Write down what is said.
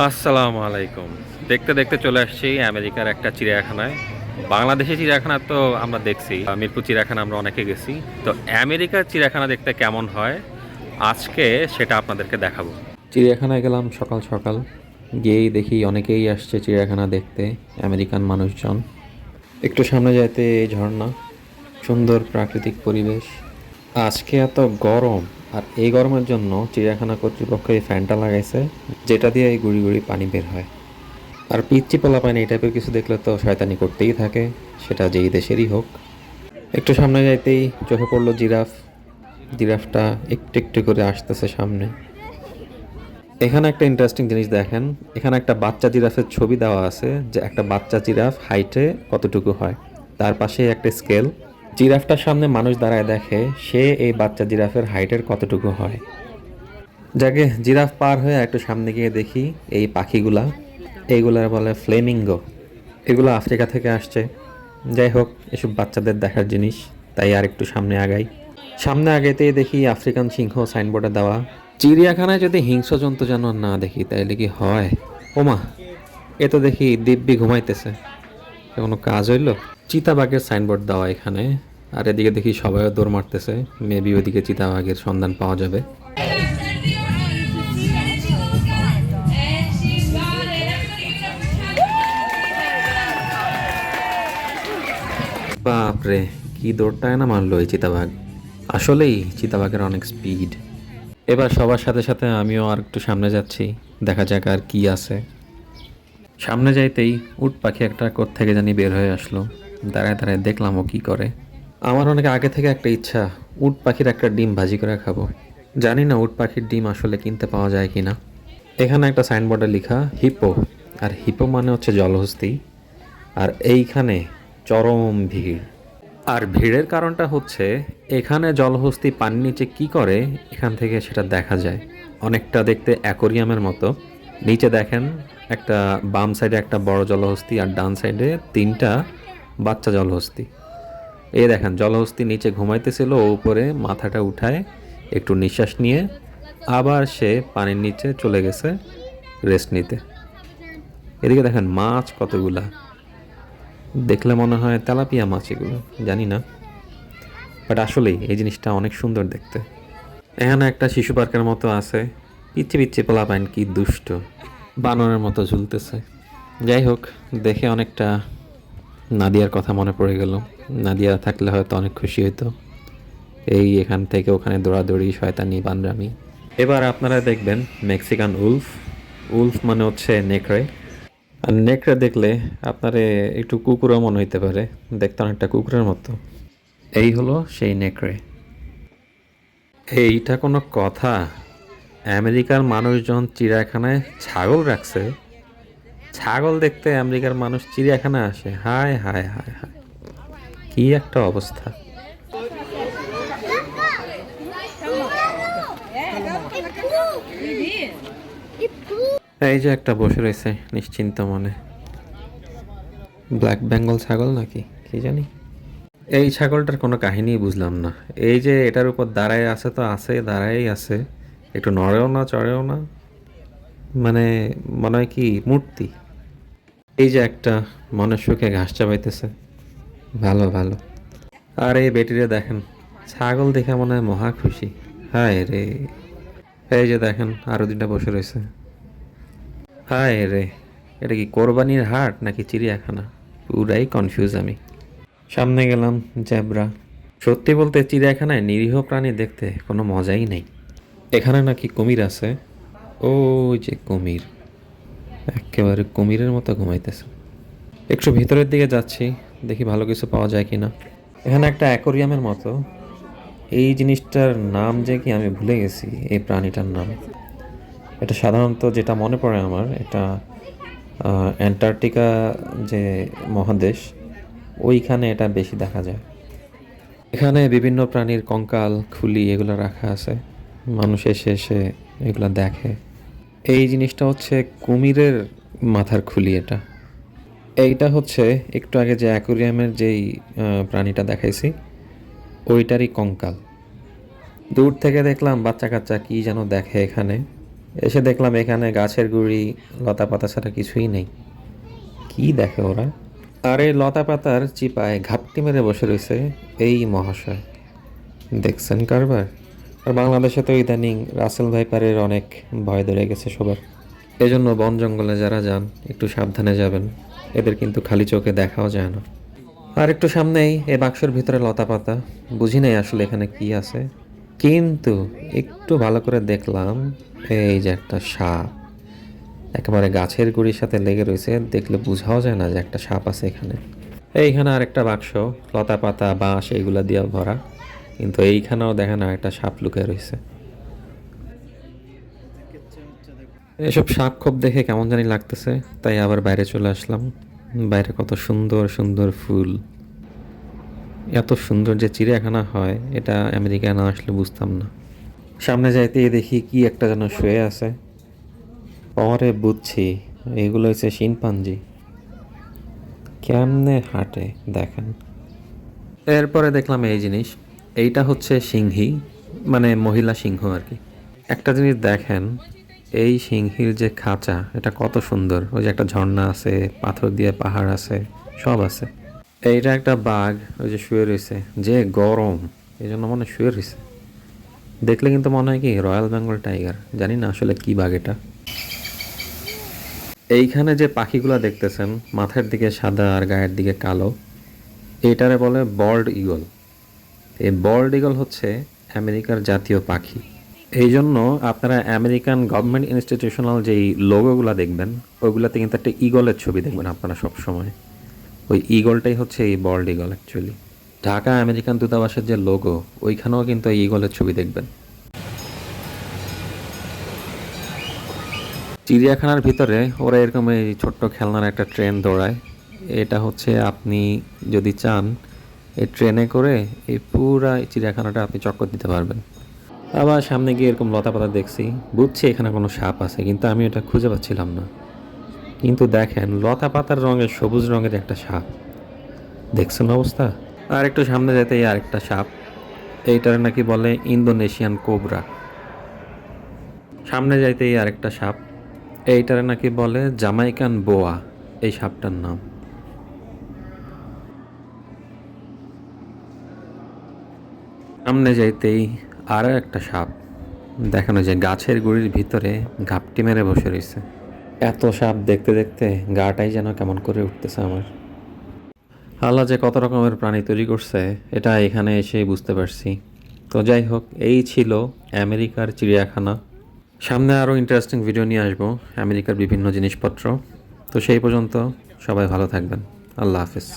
আসসালামু আলাইকুম। দেখতে দেখতে চলে আসছি আমেরিকার একটা চিড়িয়াখানায়। বাংলাদেশের চিড়িয়াখানা তো আমরা দেখছি মিরপুর চিড়িয়াখানা আমরা অনেকে গেছি। তো আমেরিকার চিড়িয়াখানা দেখতে কেমন হয়? আজকে সেটা আপনাদেরকে দেখাবো। চিড়িয়াখানায় গেলাম সকাল সকাল, গিয়েই দেখি অনেকেই আসছে চিড়িয়াখানা দেখতে, আমেরিকান মানুষজন। একটু সামনে যাইতে এই ঝর্ণা, সুন্দর প্রাকৃতিক পরিবেশ। আজকে এত গরম আর এই গরমের জন্য চিড়িয়াখানা কর্তৃপক্ষ এই ফ্যানটা লাগাইছে, যেটা দিয়ে এই গুড়ি গুড়ি পানি বের হয়। আর পিচ্ছি পোলা পানি এই টাইপের কিছু দেখলে তো শয়তানি করতেই থাকে, সেটা যেই দেশেরই হোক। একটু সামনে যাইতেই চোখে পড়ল জিরাফ। জিরাফটা একটু একটু করে আসতেছে সামনে। এখানে একটা ইন্টারেস্টিং জিনিস দেখেন, এখানে একটা বাচ্চা জিরাফের ছবি দেওয়া আছে যে একটা বাচ্চা জিরাফ হাইটে কতটুকু হয়। তার পাশে একটা স্কেল জিরাফটার সামনে মানুষ দাঁড়ায় দেখে সে এই বাচ্চা জিরাফের হাইটের কতটুকু হয়। যাকে জিরাফ পার হয়ে একটু সামনে গিয়ে দেখি, এই পাখিগুলা। এইগুলার বলে ফ্লেমিঙ্গো। এগুলো আফ্রিকা থেকে আসছে। যাই হোক, এসব বাচ্চাদের দেখার জিনিস, তাই আর একটু সামনে আগাই। সামনে আগাইতেই দেখি আফ্রিকান সিংহ সাইনবোর্ডে দেওয়া, চিড়িয়াখানায় যদি হিংস্র জন্তু জানোয়ার না দেখি, তাইলে কি হয়? ওমা, এ তো দেখি দিব্যি ঘুমাইতেছে। কোনো কাজ হইল? চিতাবাঘের সাইনবোর্ড দেওয়া এখানে। আর এদিকে দেখি সবাইও দৌড় মারতেছে। মেবি ওইদিকে চিতাবাঘের সন্ধান পাওয়া যাবে। বাপরে, কি দৌড়টায় না মারলো এই চিতাবাঘ? আসলেই চিতাবাঘের অনেক স্পিড এবার সবার সাথে সাথে আমিও আর একটু সামনে যাচ্ছি। দেখা যাক আর কি আছে। সামনে যাইতেই উট পাখি একটা কোথ থেকে জানি বের হয়ে আসলো। দাঁড়ায় দাঁড়ায় দেখলাম ও কি করে। আমার অনেক আগে থেকে একটা ইচ্ছা, উট পাখির একটা ডিম ভাজি করে খাব। জানি না উট পাখির ডিম আসলে কিনতে পাওয়া যায় কি না এখানে একটা সাইনবোর্ডে লেখা, হিপো আর হিপো মানে হচ্ছে জলহস্তি। আর এইখানে চরম ভিড়। আর ভিড়ের কারণটা হচ্ছে, এখানে জলহস্তি পানির নিচে কি করে, এখান থেকে সেটা দেখা যায়। অনেকটা দেখতে অ্যাকোরিয়ামের মতো। নিচে দেখেন একটা বাম সাইডে একটা বড় জলহস্তি আর ডান সাইডে তিনটা বাচ্চা জলহস্তি। এই দেখেন, জলহস্তি নিচে ঘুমাইতেছিল, ও উপরে মাথাটা উঠায়, একটু নিঃশ্বাস নিয়ে আবার সে পানির নিচে চলে গেছে রেস্ট নিতে। এদিকে দেখেন মাছ কতগুলা। দেখলে মনে হয় তেলাপিয়া মাছ এগুলো, জানি না। বাট আসলেই এই জিনিসটা অনেক সুন্দর দেখতে। এখানে একটা শিশু পার্কের মতো আছে। পিচ্ছি পিচ্ছি পোলা পাইন কি দুষ্ট। বানরের মতো ঝুলতেছে। যাই হোক, দেখে অনেকটা নাদিয়ার কথা মনে পড়ে গেল। নাদিয়া থাকলে হয়তো অনেক খুশি হতো এই এখান থেকে ওখানে দৌড়াদৌড়ি, শয়তানি, বানরামি। এবার আপনারা দেখবেন মেক্সিকান উলফ। উলফ মানে হচ্ছে নেকড়ে। আর নেকড়ে দেখলে আপনারে একটু কুকুরও মনে হইতে পারে। দেখতে অনেকটা কুকুরের মতো। এই হলো সেই নেকড়ে। এইটা কোনো কথা। আমেরিকার মানুষজন চিড়িয়াখানায় ছাগল রাখছে। ছাগল দেখতে আমেরিকার মানুষ চিড়িয়াখানায় আসে। হায় হায় হায় হায়। কি একটা অবস্থা। এই যে একটা বসে রয়েছে নিশ্চিন্ত মনে। ব্ল্যাক বেঙ্গল ছাগল নাকি? কি জানি। এই ছাগলটার কোনো কাহিনী বুঝলাম না। এই যে এটার উপর দাঁড়ায় আছে তো আছে দাঁড়াই আছে। একটু নড়েও না, চড়েও না। মানে মনে হয় কি, মূর্তি। এই যে একটা মনের সুখে ঘাস চাপাইতেছে। ভালো ভালো। আর এই বেটিরে দেখেন, ছাগল দেখে মনে হয় মহা খুশি। হায় রে। এই যে দেখেন আরও দুটা বসে রয়েছে। হায় রে। এটা কি কোরবানির হাট নাকি চিড়িয়াখানা? পুরাই কনফিউজ আমি। সামনে গেলাম জ্যাবরা সত্যি বলতে চিড়িয়াখানায় নিরীহ প্রাণী দেখতে কোনো মজাই নেই। এখানে নাকি কুমির আছে? ও যে কুমির। একেবারে কুমিরের মতো ঘুমাইতেছে। একটু ভিতরের দিকে যাচ্ছি, দেখি ভালো কিছু পাওয়া যায় কি না এখানে একটা অ্যাকোরিয়ামের মতো। এই জিনিসটার নাম যে কি আমি ভুলে গেছি, এই প্রাণীটার নাম। এটা সাধারণত যেটা মনে পড়ে আমার, এটা অ্যান্টার্কটিকা যে মহাদেশ, ওইখানে এটা বেশি দেখা যায়। এখানে বিভিন্ন প্রাণীর কঙ্কাল, খুলি এগুলো রাখা আছে। মানুষ এসে এসে এগুলো দেখে। এই জিনিসটা হচ্ছে কুমিরের মাথার খুলি এটা। এইটা হচ্ছে একটু আগে যে অ্যাকোরিয়ামের যেই প্রাণীটা দেখাইছি, ওইটারই কঙ্কাল। দূর থেকে দেখলাম বাচ্চা কাচ্চা কী যেন দেখে এখানে। এসে দেখলাম এখানে গাছের গুড়ি, লতা পাতা ছাড়া কিছুই নেই। কি দেখে ওরা? আর এই লতা পাতার চিপায় ঘাপটি মেরে বসে রয়েছে এই মহাশয়। দেখছেন কারবার? আর বাংলাদেশে তো ইদানিং রাসেল ভাইপারের অনেক ভয় ধরে গেছে সবার। এজন্য বন জঙ্গলে যারা যান, একটু সাবধানে যাবেন। এদের কিন্তু খালি চোখে দেখাও যায় না। আর একটু সামনেই এই বাক্সের ভিতরে লতা পাতা। বুঝি নাই আসলে এখানে কি আছে। কিন্তু একটু ভালো করে দেখলাম, এই যে একটা সাপ। একেবারে গাছের গুড়ির সাথে লেগে রয়েছে, দেখলে বোঝাও যায় না যে একটা সাপ আছে এখানে। এইখানে আর একটা বাক্স, লতা পাতা, বাঁশ, এইগুলা দিয়ে ভরা। কিন্তু এইখানেও দেখেন একটা সাপ লুকে রয়েছে। এসব সাপ দেখে কেমন জানি লাগতেছে, তাই আবার বাইরে চলে আসলাম। বাইরে কত সুন্দর সুন্দর ফুল। এত সুন্দর যে চিড়িয়াখানা হয়, এটা আমেরিকায় না আসলে বুঝতাম না। সামনে যাইতে দেখি কি একটা যেন শুয়ে আছে। পরে বুঝছি, এগুলো হচ্ছে শিনপাঞ্জি কেমনে হাঁটে, দেখেন। এরপরে দেখলাম এই জিনিস। এইটা হচ্ছে সিংহী মানে মহিলা সিংহ আর কি। একটা জিনিস দেখেন, এই সিংহীর যে খাঁচা, এটা কত সুন্দর। ওই যে একটা ঝর্ণা আছে, পাথর দিয়ে পাহাড় আছে, সব আছে। এইটা একটা বাঘ, ওই যে শুয়ে রয়েছে। যে গরম, এই জন্য মনে শুয়ে রয়েছে। দেখলে কিন্তু মনে হয় কি, রয়্যাল বেঙ্গল টাইগার। জানি না আসলে কি বাঘ এটা। এইখানে যে পাখিগুলো দেখতেছেন, মাথার দিকে সাদা আর গায়ের দিকে কালো এইটারে বলে বল্ড ইগল। এই বল্ড ইগল হচ্ছে আমেরিকার জাতীয় পাখি। এই জন্য আপনারা আমেরিকান গভর্নমেন্ট ইনস্টিটিউশনাল যেই লোগোগুলো দেখবেন, ওইগুলোতে কিন্তু একটা ইগলের ছবি দেখবেন আপনারা সব সময় ওই ইগলটাই হচ্ছে এই bald eagle actually Dhaka American দূতাবাসের যে লোগো, ওইখানেও কিন্তু এই ইগলের ছবি দেখবেন। চিড়িয়াখানার ভিতরে ওরা এরকম এই ছোট্ট খেলনার একটা ট্রেন দৌড়ায়। এটা হচ্ছে আপনি যদি চান এই ট্রেনে করে এই পুরা চিড়িয়াখানাটা আপনি চক্কর দিতে পারবেন। আবার সামনে গিয়ে এরকম লতা পাতা দেখছি, বুঝছি এখানে কোনো সাপ আছে, কিন্তু আমি এটা খুঁজে পাচ্ছিলাম না। কিন্তু দেখেন, লতা পাতার রঙের সবুজ রঙের একটা সাপ। দেখছেন অবস্থা? আর একটু সামনে যেতেই আরেকটা সাপ। এইটার নাকি বলে ইন্দোনেশিয়ান কোবরা। সামনে যাইতেই আরেকটা সাপ। এইটার নাকি বলে জামাইকান বোয়া, এই সাপটার নাম। সামনে যাইতেই আরও একটা সাপ। দেখানো যে গাছের গুড়ির ভিতরে ঘাপটি মেরে বসে রয়েছে এত সাপ দেখতে দেখতে গাটাই যেন কেমন করে উঠতেছে আমার। আল্লাহ যে কত রকমের প্রাণী তৈরি করছে, এটা এখানে এসেই বুঝতে পারছি। তো যাই হোক, এই ছিল আমেরিকার চিড়িয়াখানা। সামনে আরও ইন্টারেস্টিং ভিডিও নিয়ে আসব, আমেরিকার বিভিন্ন জিনিসপত্র। তো সেই পর্যন্ত সবাই ভালো থাকবেন। আল্লাহ হাফিজ।